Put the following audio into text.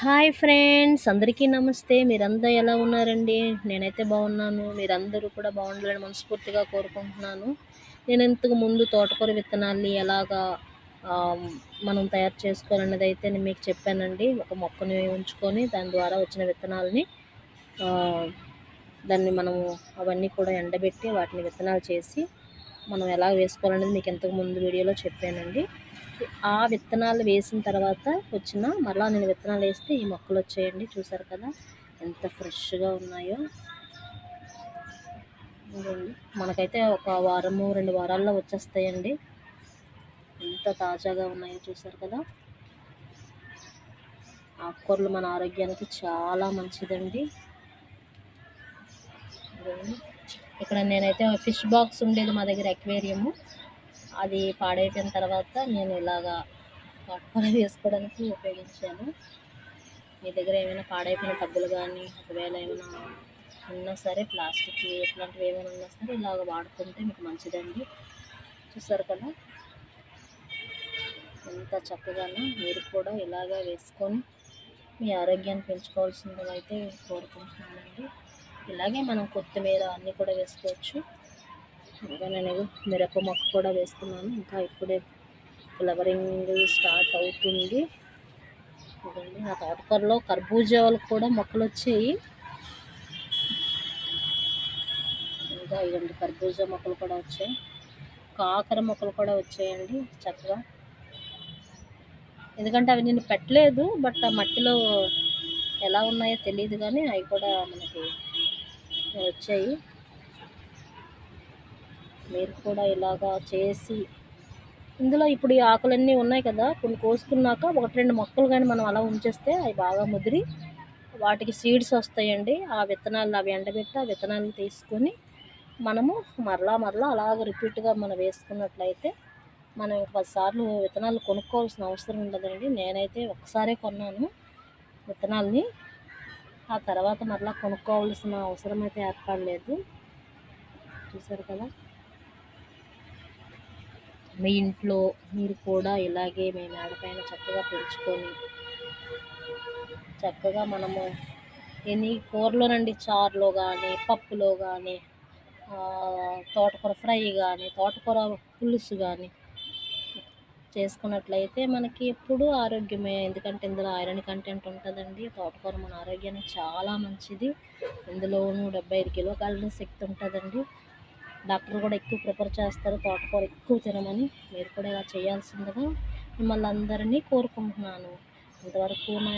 Hi friends అందరికీ నమస్తే. మీరందరూ ఎలా ఉన్నారండి? నేనైతే బాగున్నాను. మీరందరూ కూడా బాగుండాలని మనస్ఫూర్తిగా కోరుకుంటున్నాను. నేను ఇంతకు ముందు తోటకూర విత్తనాల్ని ఎలాగా మనం తయారు చేసుకోవాలన్నది అయితే నేను మీకు చెప్పానండి. ఒక మొక్కని ఉంచుకొని దాని ద్వారా వచ్చిన విత్తనాలని దాన్ని మనము అవన్నీ కూడా ఎండబెట్టి వాటిని విత్తనాలు చేసి మనం ఎలా వేసుకోవాలనేది మీకు ఇంతకు ముందు వీడియోలో చెప్పానండి. ఆ విత్తనాలు వేసిన తర్వాత వచ్చిన మళ్ళీ నేను విత్తనాలు వేస్తే ఈ మొక్కలు వచ్చాయండి. చూసారు కదా? ఎంత ఫ్రెష్గా ఉన్నాయో. మనకైతే ఒక వారము రెండు వారాల్లో వచ్చేస్తాయండి. ఎంత తాజాగా ఉన్నాయో చూసారు కదా? ఆకుకూరలు మన ఆరోగ్యానికి చాలా మంచిదండి. ఇక్కడ నేనైతే ఫిష్ బాక్స్ ఉండేది మా దగ్గర అక్వేరియము. అది పాడైపోయిన తర్వాత నేను ఇలాగా తోటకూర వేసుకోవడానికి ఉపయోగించాను. మీ దగ్గర ఏమైనా పాడైపోయిన టబ్బులు కానీ ఒకవేళ ఏమైనా ఉన్నా సరే ప్లాస్టిక్ ఇట్లాంటివి ఏమైనా ఉన్నా సరే ఇలాగ వాడుకుంటే మీకు మంచిదండి. చూసారు కదా? ఎంత చక్కగానో మీరు కూడా ఇలాగా వేసుకొని మీ ఆరోగ్యాన్ని పెంచుకోవాల్సిందిగా అయితే కోరుకుంటున్నానండి. ఇలాగే మనం కొత్తిమీర అన్నీ కూడా వేసుకోవచ్చు. ఇంకా నేను మిరప మొక్క కూడా వేసుకున్నాను. ఇంకా ఇప్పుడే ఫ్లవరింగ్ స్టార్ట్ అవుతుంది. ఇదండి నా తోటకూరలో కర్బూజాలు కూడా మొక్కలు వచ్చాయి. ఇంకా ఇదండి కర్బూజా మొక్కలు కూడా వచ్చాయి. కాకర మొక్కలు కూడా వచ్చాయండి చక్కగా. ఎందుకంటే అవి నేను పెట్టలేదు బట్ ఆ మట్టిలో ఎలా ఉన్నాయో తెలియదు కానీ అవి కూడా మనకి వచ్చాయి. మీరు కూడా ఇలాగా చేసి ఇందులో ఇప్పుడు ఈ ఆకులన్నీ ఉన్నాయి కదా కొన్ని కోసుకున్నాక ఒకటి రెండు మొక్కలు కానీ మనం అలా ఉంచేస్తే అవి బాగా ముదిరి వాటికి సీడ్స్ వస్తాయండి. ఆ విత్తనాలు అవి ఎండబెట్టి ఆ విత్తనాలు తీసుకొని మనము మరలా మరలా అలాగ రిపీట్గా మనం వేసుకున్నట్లయితే మనం ఇంక పదిసార్లు విత్తనాలు కొనుక్కోవాల్సిన అవసరం ఉండదండి. నేనైతే ఒకసారే కొన్నాను విత్తనాల్ని. ఆ తర్వాత మరలా కొనుక్కోవాల్సిన అవసరం అయితే ఏర్పడలేదు. చూసారు కదా? మీ ఇంట్లో మీరు కూడా ఇలాగే మీ మేడపైన చక్కగా పెంచుకొని చక్కగా మనము ఎన్ని కూరలోనండి చారులో కానీ పప్పులో కానీ తోటకూర ఫ్రై కానీ తోటకూర పులుసు కానీ చేసుకున్నట్లయితే మనకి ఎప్పుడూ ఆరోగ్యమే. ఎందుకంటే ఇందులో ఐరన్ కంటెంట్ ఉంటుందండి. తోటకూర మన ఆరోగ్యానికి చాలా మంచిది. ఇందులోనూ డెబ్బై ఐదు కిలో క్యాలరీ శక్తి ఉంటుందండి. డాక్టర్ కూడా ఎక్కువ ప్రిఫర్ చేస్తారు తోటకూర ఎక్కువ తినమని. మీరు కూడా ఇలా చేయాల్సిందిగా మిమ్మల్ని అందరినీ కోరుకుంటున్నాను. ఇంతవరకు నా